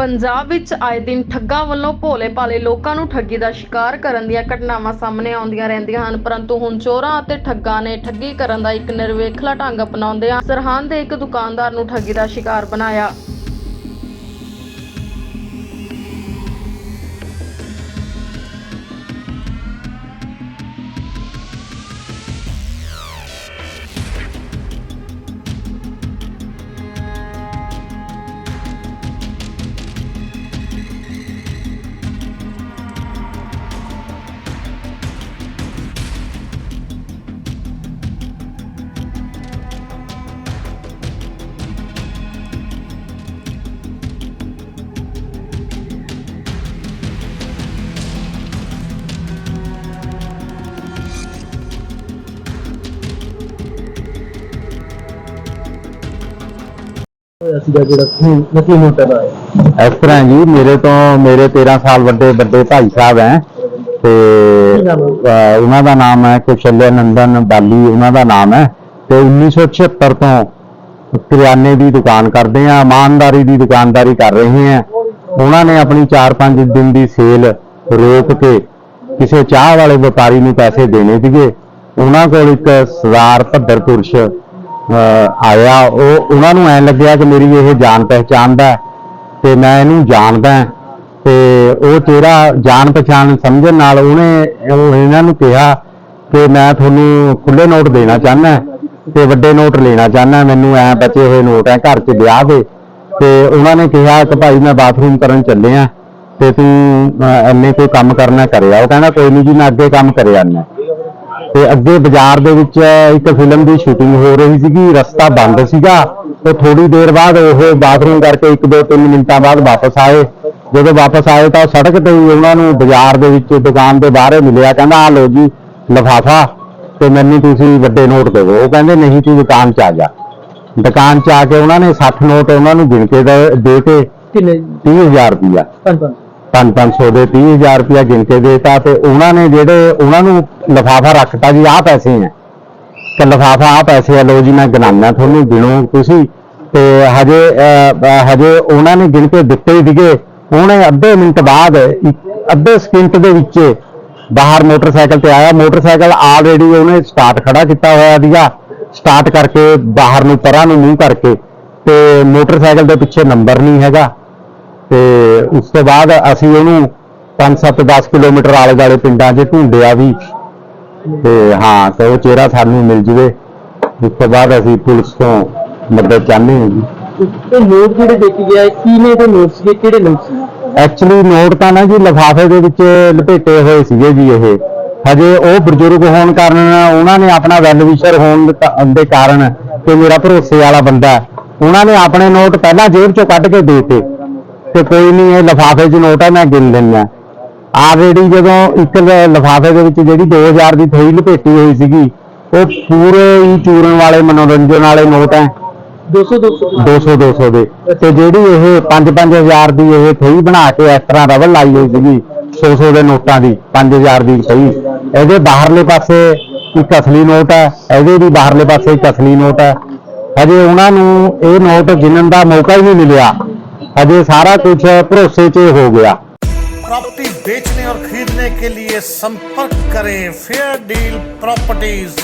ਪੰਜਾਬ ਵਿੱਚ ਆਏ ਦਿਨ ਠੱਗਾਂ ਵੱਲੋਂ ਭੋਲੇ ਭਾਲੇ ਲੋਕਾਂ ਨੂੰ ਠੱਗੀ ਦਾ ਸ਼ਿਕਾਰ ਕਰਨ ਦੀਆਂ ਘਟਨਾਵਾਂ ਸਾਹਮਣੇ ਆਉਂਦੀਆਂ ਰਹਿੰਦੀਆਂ ਹਨ। ਪਰੰਤੂ ਹੁਣ ਚੋਰਾਂ ਅਤੇ ਠੱਗਾਂ ਨੇ ਠੱਗੀ ਕਰਨ ਦਾ ਇੱਕ ਨਿਰਵੇਖਲਾ ਢੰਗ ਅਪਣਾਉਂਦਿਆਂ ਸਰਹੰਦ ਦੇ ਇੱਕ ਦੁਕਾਨਦਾਰ ਨੂੰ ਠੱਗੀ ਦਾ ਸ਼ਿਕਾਰ ਬਣਾਇਆ। ਹੋਇਆ ਸੀਗਾ ਜਿਹੜਾ ਨਕਲੀ ਨੋਟਾਂ ਦਾ ਹੈ ਇਸ ਤਰ੍ਹਾਂ ਜੀ ਮੇਰੇ ਤੋਂ ਮੇਰੇ 13 ਸਾਲ ਵੱਡੇ ਵੱਡੇ ਭਾਈ ਸਾਹਿਬ ਹੈ ਤੇ ਅਹ, ਉਹਨਾਂ ਦਾ ਨਾਮ ਹੈ ਕੁਸ਼ਲਿਆ ਨੰਦਨ ਬਾਲੀ ਉਹਨਾਂ ਦਾ ਨਾਮ ਹੈ। ਤੇ 1976 ਤੋਂ ਕਰਿਆਨੇ ਦੀ ਦੁਕਾਨ ਕਰਦੇ ਆ ਇਮਾਨਦਾਰੀ ਦੀ ਦੁਕਾਨਦਾਰੀ ਕਰ ਰਹੇ ਆ ਉਹਨਾਂ ਨੇ ਆਪਣੀ 4-5 ਦਿਨ ਦੀ ਸੇਲ ਰੋਕ ਕੇ ਕਿਸੇ ਚਾਹ ਵਾਲੇ ਵਪਾਰੀ ਨੂੰ ਪੈਸੇ ਦੇਣੇ ਸੀਗੇ। ਉਹਨਾਂ ਕੋਲ ਇੱਕ ਸਰਦਾਰ ਭੱਦਰ ਪੁਰਸ਼ ਆਇਆ ਉਹ ਉਹਨਾਂ ਨੂੰ ਐਂ ਲੱਗਿਆ ਕਿ ਮੇਰੀ ਇਹ ਜਾਣ ਪਹਿਚਾਣ ਦਾ ਤੇ ਮੈਂ ਇਹਨੂੰ ਜਾਣਦਾ ਤੇ ਉਹ ਤੇਰਾ ਜਾਣ ਪਛਾਣ ਸਮਝਣ ਨਾਲ ਉਹਨੇ ਉਹ ਇਹਨਾਂ ਨੂੰ ਕਿਹਾ ਕਿ ਮੈਂ ਤੁਹਾਨੂੰ ਖੁੱਲੇ ਨੋਟ ਦੇਣਾ ਚਾਹੁੰਦਾ ਤੇ ਵੱਡੇ ਨੋਟ ਲੈਣਾ ਚਾਹਨਾ ਮੈਨੂੰ ਐ ਬਚੇ ਹੋਏ ਨੋਟ ਐ ਘਰ 'ਚ ਵਿਆਹ ਦੇ। ਤੇ ਉਹਨਾਂ ਨੇ ਕਿਹਾ ਕਿ ਭਾਈ ਮੈਂ ਬਾਥਰੂਮ ਕਰਨ ਚੱਲੇ ਆ ਤੇ ਤੂੰ ਅਹ, ਇੰਨੇ ਕੋਈ ਕੰਮ ਕਰਨਾ ਕਰਿਆ। ਉਹ ਕਹਿੰਦਾ ਕੋਈ ਨਹੀਂ ਜੀ ਮੈਂ ਅੱਗੇ ਕੰਮ ਕਰਿਆ ਨਾ ਤੇ ਅੱਗੇ ਬਾਜ਼ਾਰ ਦੇ ਵਿੱਚ ਇੱਕ ਫਿਲਮ ਦੀ ਸ਼ੂਟਿੰਗ ਹੋ ਰਹੀ ਸੀਗੀ ਰਸਤਾ ਬੰਦ ਸੀਗਾ। ਤੇ ਥੋੜੀ ਦੇਰ ਬਾਅਦ ਉਹ ਬਾਥਰੂਮ ਕਰਕੇ 1-2-3 ਮਿੰਟਾਂ ਬਾਅਦ ਵਾਪਸ ਆਏ। ਜਦੋਂ ਵਾਪਸ ਆਏ ਤਾਂ ਸੜਕ ਤੇ ਹੀ ਉਹਨਾਂ ਨੂੰ ਬਾਜ਼ਾਰ ਦੇ ਵਿੱਚ ਦੁਕਾਨ ਦੇ ਬਾਹਰ ਮਿਲਿਆ ਕਹਿੰਦਾ ਆ ਲਓ ਜੀ ਲਫਾਫਾ ਤੇ ਮੈਨੂੰ ਤੁਸੀਂ ਵੱਡੇ ਨੋਟ ਦੇ ਦਿਓ। ਉਹ ਕਹਿੰਦੇ ਨਹੀਂ ਤੂੰ ਦੁਕਾਨ 'ਚ ਆ ਜਾ। ਦੁਕਾਨ 'ਚ ਆ ਕੇ ਉਹਨਾਂ ਨੇ 60 ਨੋਟ ਉਹਨਾਂ ਨੂੰ ਗਿਣ ਕੇ ਦੇ ਕੇ ਕਿੰਨੇ? 30000 ਰੁਪਇਆ ਪੰਜ ਪੰਜ 5-500 ਦੇ 30000 ਰੁਪਇਆ ਗਿਣ ਕੇ ਦੇਤਾ ਤੇ ਉਹਨਾਂ ਨੇ ਜਿਹੜੇ ਉਹਨਾਂ ਨੂੰ ਲਫਾਫਾ ਰੱਖਤਾ ਜੀ, ਆਹ ਪੈਸੇ ਆ ਤੇ ਲਫਾਫਾ ਆਹ ਪੈਸੇ ਆ, ਲਓ ਜੀ ਮੈਂ ਗਿਣਾਉਣਾ ਤੁਹਾਨੂੰ, ਗਿਣੋ ਤੁਸੀਂ। ਤੇ ਹਜੇ ਹਜੇ ਉਹਨਾਂ ਨੇ ਗਿਣ ਕੇ ਦਿੱਤੇ ਹੀ ਸੀਗੇ। ਉਹਨੇ ਅੱਧੇ ਮਿੰਟ ਬਾਅਦ ਅੱਧੇ ਸਕਿੰਟ ਦੇ ਵਿੱਚ ਬਾਹਰ ਮੋਟਰਸਾਈਕਲ ਤੇ ਆਇਆ। ਮੋਟਰਸਾਈਕਲ ਆਲਰੇਡੀ ਉਹਨੇ ਸਟਾਰਟ ਖੜਾ ਕੀਤਾ ਹੋਇਆ ਸੀਗਾ। ਸਟਾਰਟ ਕਰਕੇ ਬਾਹਰ ਨੂੰ ਪਰਾਂ ਨੂੰ ਮੂੰਹ ਕਰਕੇ ਤੇ ਮੋਟਰਸਾਈਕਲ ਦੇ ਪਿੱਛੇ ਨੰਬਰ ਨਹੀਂ ਹੈਗਾ। ਤੇ ਉਸ ਤੋਂ ਬਾਅਦ ਅਸੀਂ ਉਹਨੂੰ 5-7 10 ਕਿਲੋਮੀਟਰ ਆਲੇ ਦਾਲੇ ਪਿੰਡਾਂ 'ਚ ਢੂੰਡਿਆ ਵੀ। ਤੇ ਹਾਂ ਤੇ ਉਹ ਚਿਹਰਾ ਸਾਨੂੰ ਮਿਲ ਜਵੇ। ਉਸ ਤੋਂ ਬਾਅਦ ਅਸੀਂ ਪੁਲਿਸ ਤੋਂ ਮਦਦ ਚਾਹੁੰਦੇ ਹਾਂ ਜੀ। ਇਹ ਨੋਟ ਜਿਹੜੇ ਦੇਖੇ ਗਿਆ ਕਿਵੇਂ ਦੇ ਨੋਟ ਸੀਗੇ ਕਿਹੜੇ ਨੋਟ ਸੀ? ਐਕਚੁਅਲੀ ਨੋਟ ਤਾਂ ਨਾ ਜੀ ਲਿਫਾਫੇ ਦੇ ਵਿੱਚ ਲਪੇਟੇ ਹੋਏ ਸੀਗੇ ਜੀ ਇਹ। ਹਜੇ ਉਹ ਬਜ਼ੁਰਗ ਹੋਣ ਕਾਰਨ ਉਹਨਾਂ ਨੇ ਆਪਣਾ ਵੈਲ ਵਿਸ਼ਰ ਹੋਣ ਦੇ ਦੇ ਕਾਰਨ ਕਿ ਮੇਰਾ ਭਰੋਸੇ ਵਾਲਾ ਬੰਦਾ ਉਹਨਾਂ ਨੇ ਆਪਣੇ ਨੋਟ ਪਹਿਲਾਂ ਜੇਬ ਚੋਂ ਕੱਢ ਕੇ ਦੇਤੇ। ਤੇ ਕੋਈ ਨਹੀਂ ਇਹ ਲਿਫਾਫੇ 'ਚ ਨੋਟ ਹੈ ਮੈਂ ਗਿਣ ਲੈਣਾ ਆਲਰੇਡੀ ਜਦੋਂ ਇੱਕ ਲਿਫਾਫੇ ਦੇ ਵਿੱਚ ਜਿਹੜੀ 2000 ਦੀ ਥੈਲੀ ਲਪੇਟੀ ਹੋਈ ਸੀਗੀ ਉਹ ਪੂਰੇ ਹੀ ਚੂਰਨ ਵਾਲੇ ਮਨੋਰੰਜਨ ਵਾਲੇ ਨੋਟ ਹੈ 200 200 200 200 ਦੇ ਤੇ ਜਿਹੜੀ ਇਹ 5-5000 ਦੀ ਇਹ ਥਈ ਬਣਾ ਕੇ ਇਸ ਤਰ੍ਹਾਂ ਰਬਲ ਲਾਈ ਹੋਈ ਸੀਗੀ 100 ਦੇ ਨੋਟਾਂ ਦੀ 5000 ਦੀ ਥਈ ਇਹਦੇ ਬਾਹਰਲੇ ਪਾਸੇ ਇੱਕ ਅਸਲੀ ਨੋਟ ਹੈ ਇਹਦੇ ਵੀ ਬਾਹਰਲੇ ਪਾਸੇ ਇੱਕ ਅਸਲੀ ਨੋਟ ਹੈ ਹਜੇ ਉਹਨਾਂ ਨੂੰ ਇਹ ਨੋਟ ਗਿਣਨ ਦਾ ਮੌਕਾ ਹੀ ਨਹੀਂ ਮਿਲਿਆ। अजय सारा कुछ भरोसे से हो गया प्रॉपर्टी बेचने और खरीदने के लिए संपर्क करें फेयर डील प्रॉपर्टीज